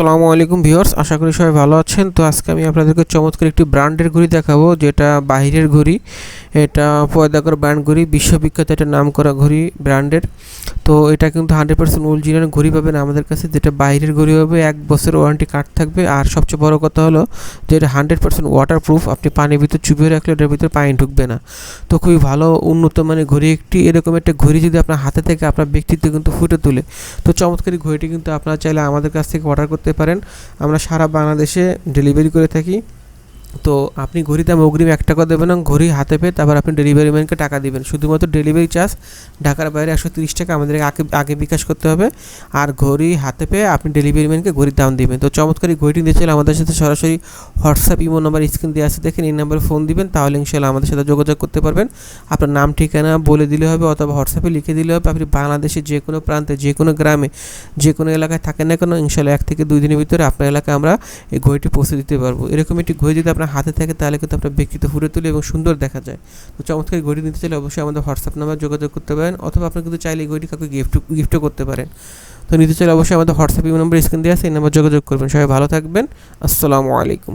আসসালামু আলাইকুম ভিউয়ার্স, আশা করি সবাই ভালো আছেন। তো আজকে আমি আপনাদেরকে চমৎকার একটি ব্র্যান্ডের ঘড়ি দেখাবো, যেটা বাইরের ঘড়ি। এটা পয়দাকর ব্র্যান্ড ঘড়ি, বিশ্ববিখ্যাত একটা নাম করা ঘড়ি ব্র্যান্ডের। তো এটা কিন্তু হান্ড্রেড পার্সেন্ট অরিজিনাল ঘড়ি পাবেন আমাদের কাছে, যেটা বাইরের ঘড়ি হবে, এক বছর ওয়ারেন্টি কার্ড থাকবে। আর সবচেয়ে বড় কথা হলো যে এটা হান্ড্রেড পার্সেন্ট ওয়াটার প্রুফ আপনি পানির ভিতর চুপিয়ে রাখলে এটার ভিতরে পানি ঢুকবে না। তো খুবই ভালো, উন্নত মানের ঘড়ি একটি। এরকম একটা ঘড়ি যদি আপনার হাতে থেকে আপনার ব্যক্তিত্ব কিন্তু ফুটে তোলে, তো চমৎকারী ঘড়িটি কিন্তু আপনারা চাইলে আমাদের কাছ থেকে অর্ডার করতে পারেন। আমরা সারা বাংলাদেশে ডেলিভারি করে থাকি। তো আপনি ঘড়ি দাম অগ্রিম এক টাকা দেবেন না ঘড়ি হাতে পেয়ে তারপর আপনি ডেলিভারি ম্যানকে টাকা দেবেন। শুধুমাত্র ডেলিভারি চার্জ ঢাকার বাইরে একশো তিরিশ টাকা আমাদের আগে আগে বিকাশ করতে হবে। আর ঘড়ি হাতে পেয়ে আপনি ডেলিভারি ম্যানকে ঘড়ির দাম দিবেন। তো চমৎকার ঘড়িটি চাইলে আমাদের সাথে সরাসরি হোয়াটসঅ্যাপ ইমো নাম্বার স্ক্রিন দিয়ে আছে। দেখেন এই নাম্বারে ফোন দিবেন, তাহলে ইনশাল্লাহ আমাদের সাথে যোগাযোগ করতে পারবেন। আপনার নাম, ঠিকানা বলে দিলে হবে অথবা হোয়াটসঅ্যাপে লিখে দিলে হবে। আপনি বাংলাদেশের যে কোনো প্রান্তে, যে কোনো গ্রামে, যে কোনো এলাকায় থাকেন না কেন ইনশাল্লাহ এক থেকে দুই দিনের ভিতরে আপনার এলাকায় আমরা এই ঘড়িটি পৌঁছে দিতে পারব। এরকম একটি ঘড়ি যদি আপনার হাতে থাকে তাহলে কিন্তু আপনার ব্যক্তিত্ব ফুটে তুলে এবং সুন্দর দেখা যায়। তো চমৎকার ঘড়ি নিতে চাইলে অবশ্যই আমাদের হোয়াটসঅ্যাপ নাম্বার যোগাযোগ করতে পারেন অথবা আপনি কিন্তু চাইলে এই কাউকে গিফট গিফটও করতে পারেন। তো নিতে চাইলে অবশ্যই আমাদের হোয়াটসঅ্যাপ নম্বর স্ক্রিন দিয়ে আছে, এই নাম্বার যোগাযোগ করবেন। সবাই ভালো থাকবেন। আসসালামু আলাইকুম।